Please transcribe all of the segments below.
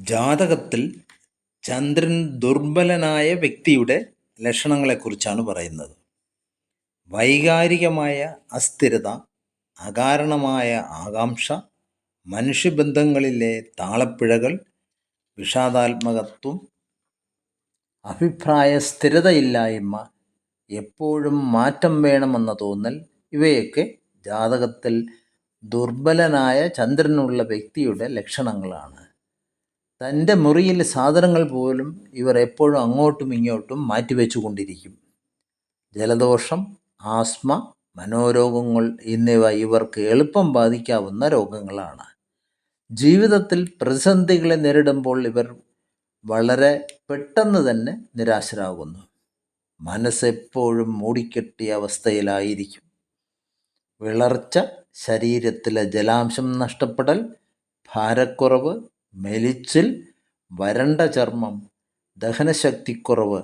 ജാതകത്തിൽ ചന്ദ്രൻ ദുർബലനായ വ്യക്തിയുടെ ലക്ഷണങ്ങളെക്കുറിച്ചാണ് പറയുന്നത്. വൈകാരികമായ അസ്ഥിരത അകാരണമായ ആകാംക്ഷ മനുഷ്യബന്ധങ്ങളിലെ താളപ്പിഴകൾ വിഷാദാത്മകത്വം അഭിപ്രായ സ്ഥിരതയില്ലായ്മ എപ്പോഴും മാറ്റം വേണമെന്ന തോന്നൽ ഇവയൊക്കെ ജാതകത്തിൽ ദുർബലനായ ചന്ദ്രനുള്ള വ്യക്തിയുടെ ലക്ഷണങ്ങളാണ്. തന്റെ മുറിയിൽ സാധനങ്ങൾ പോലും ഇവർ എപ്പോഴും അങ്ങോട്ടും ഇങ്ങോട്ടും മാറ്റിവെച്ചു കൊണ്ടിരിക്കും ജലദോഷം ആസ്മ മനോരോഗങ്ങൾ എന്നിവ ഇവർക്ക് എളുപ്പം ബാധിക്കാവുന്ന രോഗങ്ങളാണ്. ജീവിതത്തിൽ പ്രതിസന്ധികളെ നേരിടുമ്പോൾ ഇവർ വളരെ പെട്ടെന്ന് തന്നെ നിരാശരാകുന്നു. മനസ്സെപ്പോഴും മൂടിക്കെട്ടിയ അവസ്ഥയിലായിരിക്കും. വിളർച്ച ശരീരത്തിലെ ജലാംശം നഷ്ടപ്പെടൽ ഭാരക്കുറവ് മെലിച്ചിൽ വരണ്ട ചർമ്മം ദഹനശക്തിക്കുറവ്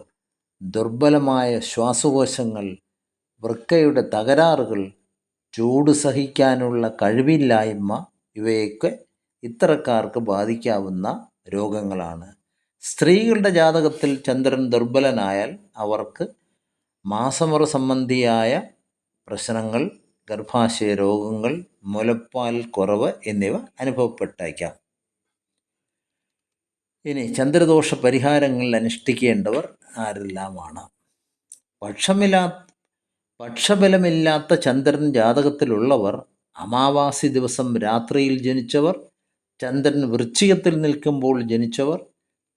ദുർബലമായ ശ്വാസകോശങ്ങൾ വൃക്കയുടെ തകരാറുകൾ ചൂട് സഹിക്കാനുള്ള കഴിവില്ലായ്മ ഇവയൊക്കെ ഇത്തരക്കാർക്ക് ബാധിക്കാവുന്ന രോഗങ്ങളാണ്. സ്ത്രീകളുടെ ജാതകത്തിൽ ചന്ദ്രൻ ദുർബലനായാൽ അവർക്ക് മാസമുറ സംബന്ധിയായ പ്രശ്നങ്ങൾ ഗർഭാശയ രോഗങ്ങൾ മുലപ്പാൽ കുറവ് എന്നിവ അനുഭവപ്പെട്ടേക്കാം. ഇനി ചന്ദ്രദോഷ പരിഹാരങ്ങളിൽ അനുഷ്ഠിക്കേണ്ടവർ ആരെല്ലാമാണ്? പക്ഷമില്ലാ പക്ഷബലമില്ലാത്ത ചന്ദ്രൻ ജാതകത്തിലുള്ളവർ അമാവാസി ദിവസം രാത്രിയിൽ ജനിച്ചവർ ചന്ദ്രൻ വൃശ്ചികത്തിൽ നിൽക്കുമ്പോൾ ജനിച്ചവർ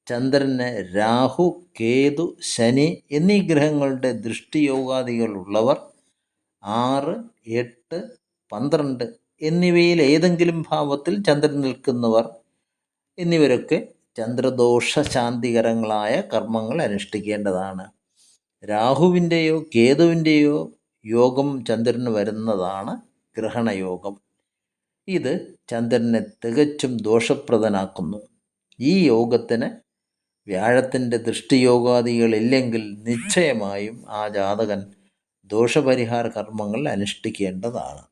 ചന്ദ്രന് രാഹു കേതു ശനി എന്നീ ഗ്രഹങ്ങളുടെ ദൃഷ്ടിയോഗാദികളുള്ളവർ ആറ് എട്ട് പന്ത്രണ്ട് എന്നിവയിൽ ഏതെങ്കിലും ഭാവത്തിൽ ചന്ദ്രൻ നിൽക്കുന്നവർ എന്നിവരൊക്കെ ചന്ദ്രദോഷ ശാന്തികരങ്ങളായ കർമ്മങ്ങൾ അനുഷ്ഠിക്കേണ്ടതാണ്. രാഹുവിന്റെയോ കേതുവിന്റെയോ യോഗം ചന്ദ്രന് വരുന്നതാണ് ഗ്രഹണയോഗം. ഇത് ചന്ദ്രനെ തികച്ചും ദോഷപ്രദനാക്കുന്നു. ഈ യോഗത്തിന് വ്യാഴത്തിന്റെ ദൃഷ്ടിയോഗാദികളില്ലെങ്കിൽ നിശ്ചയമായും ആ ജാതകൻ ദോഷപരിഹാര കർമ്മങ്ങൾ അനുഷ്ഠിക്കേണ്ടതാണ്.